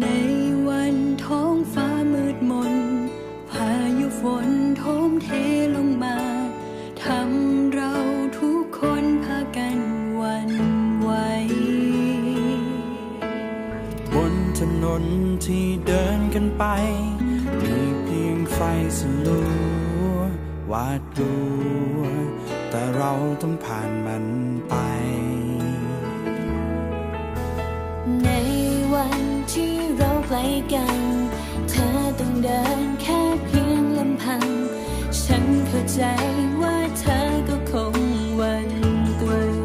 ในวันท้องฟ้ามืดมน พายุฝนโถมเทลงมา ทำเราทุกคนพากันวันไหว บนถนนที่เดินกันไป มีเพียงไฟสลัวหวาดกลัว แต่เราต้องผ่านมันไป ลกัน เธอต้องเดินแค่เพียงลำพัง ฉันเข้าใจว่าเธอก็คงหวันกลัว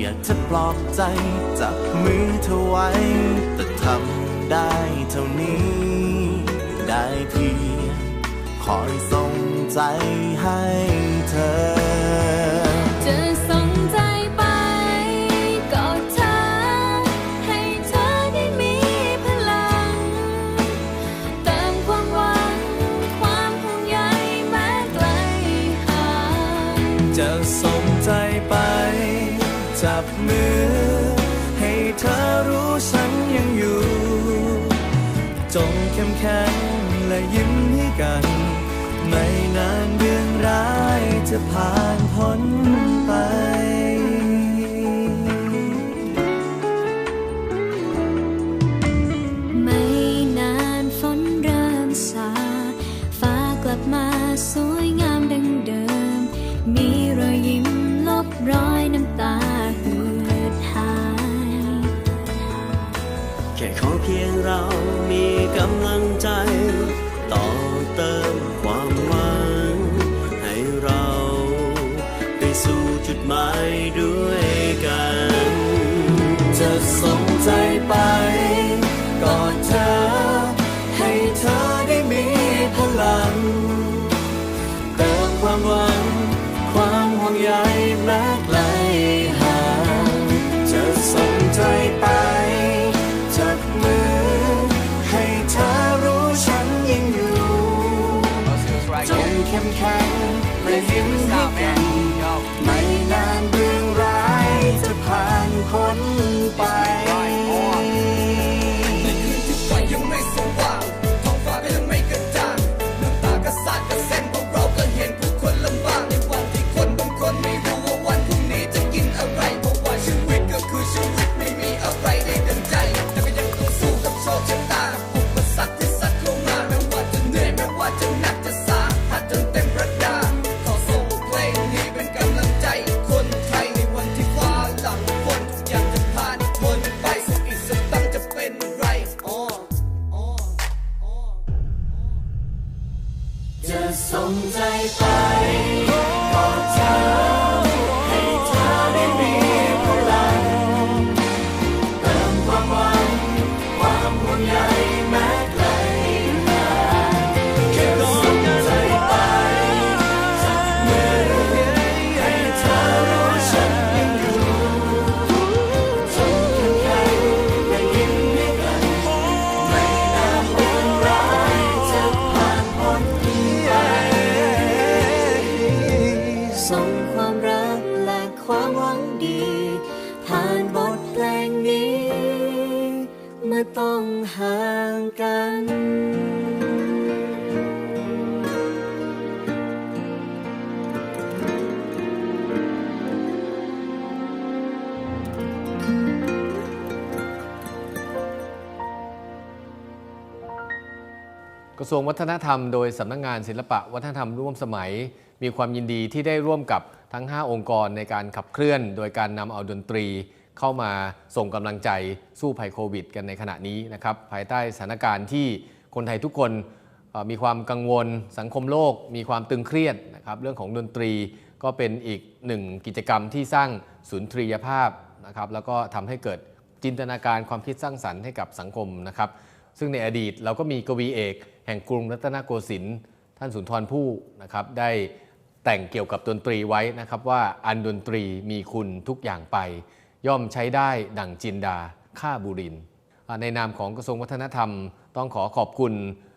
อยากจะปลอบใจจับมือเธอไว้ แต่ทำได้เท่านี้ ได้เพียงคอยส่งใจให้เธอ จงเข้มแข็งและยิ้มให้กัน ไม่นานเรื่องร้ายจะผ่านพ้นไปไม่นานฝนเริ่มซาฟ้ากลับมาสวยงามดังเดิม มีรอยยิ้มลบรอยน้ำตาเหือดหาย แค่ขอเพียงเรา กำลังใจ ต่อเติมความหวัง ให้เรา ไปสู่จุดหมายด้วย งเข้มแอต้องห่างกันกระทรวงวัฒนธรรมโดยสำนักงานศิลปะวัฒนธรรมร่วมสมัย มีความยินดีที่ได้ร่วมกับทั้ง 5 องค์กรในการขับเคลื่อน โดยการนำเอาดนตรี เข้ามาส่งกำลังใจสู้ภัยโควิด กันในขณะนี้นะครับภายใต้สถานการณ์ที่คนไทยทุกคนมีความกังวลสังคมโลก มีความตึงเครียดนะครับเรื่องของดนตรีก็เป็นอีกหนึ่งกิจกรรมที่สร้างสุนทรียภาพนะครับแล้วก็ทำให้เกิดจินตนาการความคิดสร้างสรรค์ให้กับสังคมนะครับซึ่งในอดีตเราก็มีกวีเอกแห่งกรุงรัตนโกสินทร์ท่านสุนทรภู่นะครับได้แต่งเกี่ยวกับดนตรีไว้นะครับว่าอันดนตรีมีคุณทุกอย่างไป ย่อมใช้ได้ดั่งจินดาค่าบุริน ในนามของกระทรวงวัฒนธรรม ต้องขอขอบคุณ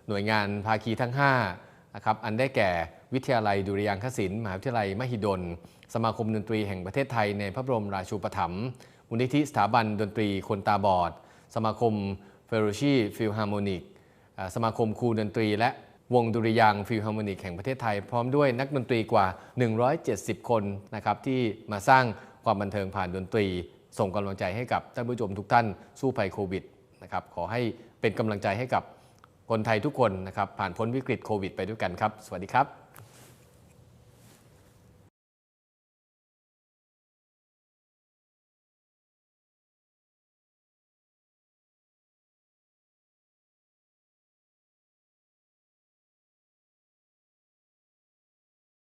หน่วยงานภาคีทั้ง5นะครับอันได้แก่วิทยาลัยดุริยางคศิลป์มหาวิทยาลัยมหิดล สมาคมดนตรีแห่งประเทศไทยในพระบรมราชูปถัมภ์มูลนิธิสถาบันดนตรีคนตาบอด สมาคมเฟโรชีฟิลฮาร์โมนิกสมาคมครูดนตรี และวงดุริยางฟิลฮาร์โมนิกแห่งประเทศไทย พร้อมด้วยนักดนตรีกว่า 170 คนนะครับที่มาสร้าง ความบันเทิงผ่านดนตรี ส่งกำลังใจให้กับท่านผู้ชมทุกท่านสู้ภัยโควิดนะครับขอให้เป็นกำลังใจให้กับคนไทยทุกคนนะครับผ่านพ้นวิกฤตโควิดไปด้วยกันครับ สวัสดีครับ